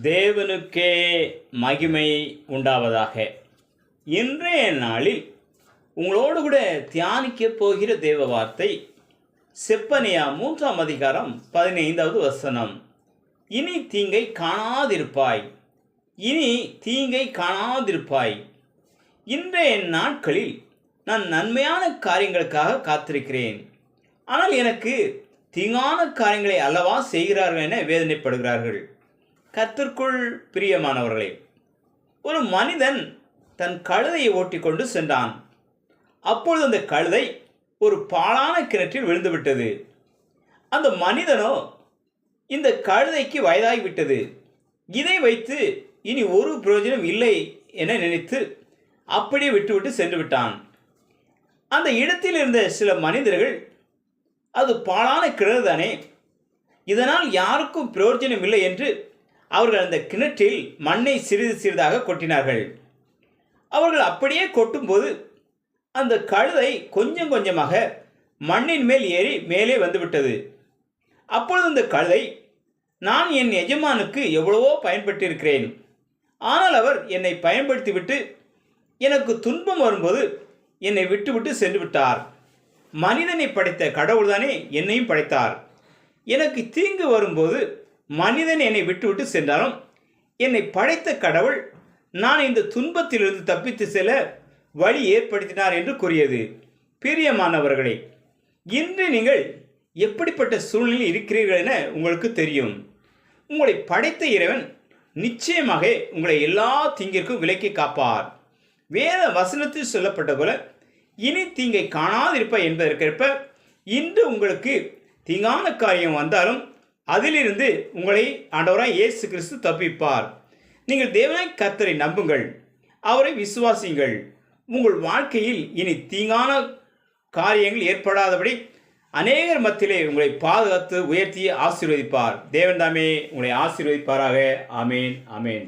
தேவனுக்கே மகிமை உண்டாவதாக. இன்றைய நாளில் உங்களோடு கூட தியானிக்க போகிற தேவ வார்த்தை செப்பனியா மூன்றாம் அதிகாரம் பதினைந்தாவது வசனம். இனி தீங்கை காணாதிருப்பாய். இனி தீங்கை காணாதிருப்பாய். இன்றைய நாட்களில் நான் நன்மையான காரியங்களுக்காக காத்திருக்கிறேன். ஆனால் எனக்கு தீங்கான காரியங்களை அல்லவா செய்கிறார்கள் என வேதனைப்படுகிறார்கள். கத்திற்குள் பிரியமானவர்களே ஒரு மனிதன் தன் கழுதையை ஓட்டிக்கொண்டு சென்றான். அப்பொழுது அந்த கழுதை ஒரு பாழான கிணற்றில் விழுந்துவிட்டது. அந்த மனிதனோ இந்த கழுதைக்கு வயதாகிவிட்டது. இதை வைத்து இனி ஒரு பிரயோஜனம் இல்லை என நினைத்து அப்படியே விட்டுவிட்டு சென்று விட்டான் அந்த இடத்தில் இருந்த சில மனிதர்கள் அது பாழான கிணறு தானே இதனால் யாருக்கும் பிரயோஜனம் இல்லை என்று அவர்கள் அந்த கிணற்றில் மண்ணை சிறிது சிறிதாக கொட்டினார்கள். அவர்கள் அப்படியே கொட்டும்போது அந்த கழுதை கொஞ்சம் கொஞ்சமாக மண்ணின் மேல் ஏறி மேலே வந்துவிட்டது. அப்பொழுது அந்த கழுதை நான் என் எஜமானுக்கு எவ்வளவோ பயன்பட்டிருக்கிறேன். ஆனால் அவர் என்னை பயன்படுத்திவிட்டு எனக்கு துன்பம் வரும்போது என்னை விட்டுவிட்டு சென்று விட்டார் மனிதனை படைத்த கடவுள்தானே என்னையும் படைத்தார். எனக்கு தீங்கு வரும்போது மனிதன் என்னை விட்டுவிட்டு சென்றாலும் என்னை படைத்த கடவுள் நான் இந்த துன்பத்திலிருந்து தப்பித்து செல்ல வழி ஏற்படுத்தினார் என்று கூறியது. பிரியமானவர்களே இன்று நீங்கள் எப்படிப்பட்ட சூழ்நிலையில் இருக்கிறீர்கள் என உங்களுக்கு தெரியும். உங்களை படைத்த இறைவன் நிச்சயமாக உங்களை எல்லா தீங்கிற்கும் விலக்கி காப்பார். வேத வசனத்தில் சொல்லப்பட்ட போல இனி தீங்கை காணாதிருப்ப என்பதற்கேற்ப இன்று உங்களுக்கு தீங்கான காரியம் வந்தாலும் அதிலிருந்து உங்களை ஆண்டவராய் இயேசு கிறிஸ்து தப்பிப்பார். நீங்கள் தேவனாய் கர்த்தரை நம்புங்கள். அவரை விசுவாசியுங்கள். உங்கள் வாழ்க்கையில் இனி தீங்கான காரியங்கள் ஏற்படாதபடி அநேகர் மத்தியிலே உங்களை பாதுகாத்து உயர்த்தி ஆசீர்வதிப்பார். தேவன் தாமே உங்களை ஆசீர்வதிப்பாராக. ஆமேன் ஆமேன்.